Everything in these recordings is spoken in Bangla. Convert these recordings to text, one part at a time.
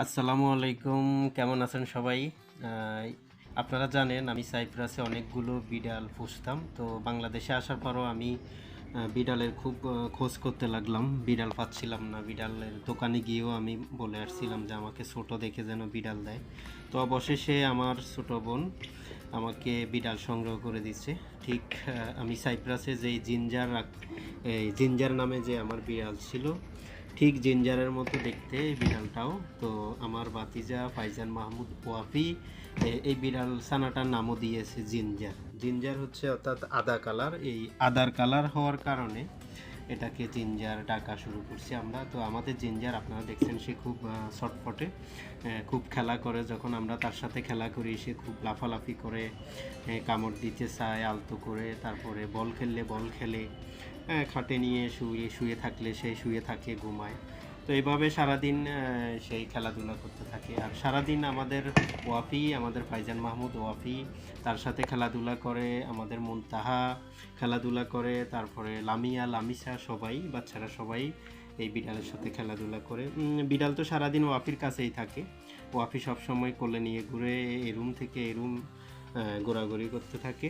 আসসালামু আলাইকুম, কেমন আছেন সবাই? আপনারা জানেন আমি সাইপ্রাসে অনেকগুলো বিড়াল পুষতাম, তো বাংলাদেশে আসার পরও আমি বিড়ালের খুব খোঁজ করতে লাগলাম। বিড়াল পাচ্ছিলাম না, বিড়ালের দোকানে গিয়েও আমি বলে আসছিলাম যে আমাকে ছোট দেখে যেন বিড়াল দেয়। তো অবশেষে আমার ছোট বোন আমাকে বিড়াল সংগ্রহ করে দিচ্ছে। ঠিক আমি সাইপ্রাসে যেই জিঞ্জার এই জিঞ্জার নামে যে আমার বিড়াল ছিল ঠিক জিঞ্জারের মতো দেখতে এই বিড়ালটাও। তো আমার বাতিজা ফাইজান মাহমুদ ওয়াফি এই বিড়াল সানাটার নামও দিয়েছে জিঞ্জার। জিঞ্জার হচ্ছে অর্থাৎ আদা কালার। এই আদার কালার হওয়ার কারণে এটাকে জিঞ্জার ডাকা শুরু করছি আমরা। তো আমাদের জিঞ্জার আপনারা দেখছেন, সে খুব শর্টফটে খুব খেলা করে। যখন আমরা তার সাথে খেলা করি, সে খুব লাফালাফি করে কামড় দিতে চায়, আলতো করে। তারপরে বল খেললে বল খেলে খাটে নিয়ে শুয়ে শুয়ে থাকলে সে শুয়ে থাকে, ঘুমায়। তো এইভাবে সারাদিন সেই খেলাধুলা করতে থাকে। আর সারাদিন আমাদের ওয়াফি, আমাদের ফাইজান মাহমুদ ওয়াফি, তার সাথে খেলাধুলা করে আমাদের মুনতাহা খেলাধুলা করে, তারপরে লামিয়া, লামিসা সবাই, বাচ্চারা সবাই এই বিড়ালের সাথে খেলাধুলা করে। বিড়াল তো সারাদিন ওয়াফির কাছেই থাকে। ওয়াফি সবসময় কোলে নিয়ে ঘুরে এই রুম থেকে এই রুম ঘোরাঘুরি করতে থাকে।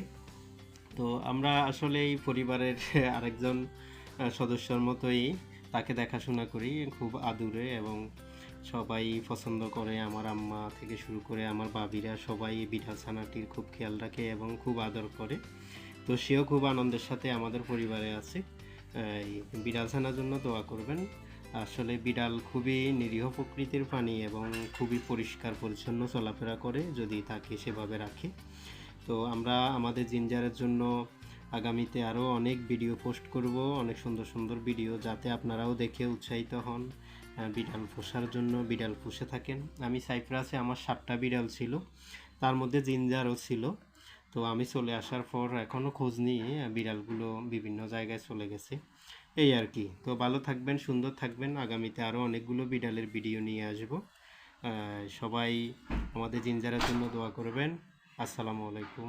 তো আমরা আসলে এই পরিবারের আরেকজন সদস্যর মতোই তাকে দেখাশোনা করি, খুব আদুরে এবং সবাই পছন্দ করে আমার আম্মা থেকে শুরু করে আমার বাবিরা সবাই বিড়াল ছানাটির খুব খেয়াল রাখে এবং খুব আদর করে। তো সেও খুব আনন্দের সাথে আমাদের পরিবারে আছে। বিড়াল ছানার জন্য দোয়া করবেন। আসলে বিড়াল খুবই নিরীহ প্রকৃতির প্রাণী এবং খুবই পরিষ্কার, পরিচ্ছন্ন চলাফেরা করে, যদি তাকে সেভাবে রাখে। তো আমরা আমাদের জিঞ্জারের জন্য আগামীতে আরও অনেক ভিডিও পোস্ট করব, অনেক সুন্দর সুন্দর ভিডিও যাতে আপনারাও দেখে উৎসাহিত হন। বিড়াল পোষার জন্য বিড়াল পুষে থাকেন। আমি সাইপ্রাসে আমার সাতটা বিড়াল ছিল, তার মধ্যে জিঞ্জারও ছিল। তো আমি চলে আসার পর এখনও খোঁজ নিয়ে বিড়ালগুলো বিভিন্ন জায়গায় চলে গেছে। এই আর কি। তো ভালো থাকবেন, সুন্দর থাকবেন। আগামীতে আরও অনেকগুলো বিড়ালের ভিডিও নিয়ে আসব। সবাই আমাদের জিঞ্জারের জন্য দোয়া করবেন। আসসালামু আলাইকুম।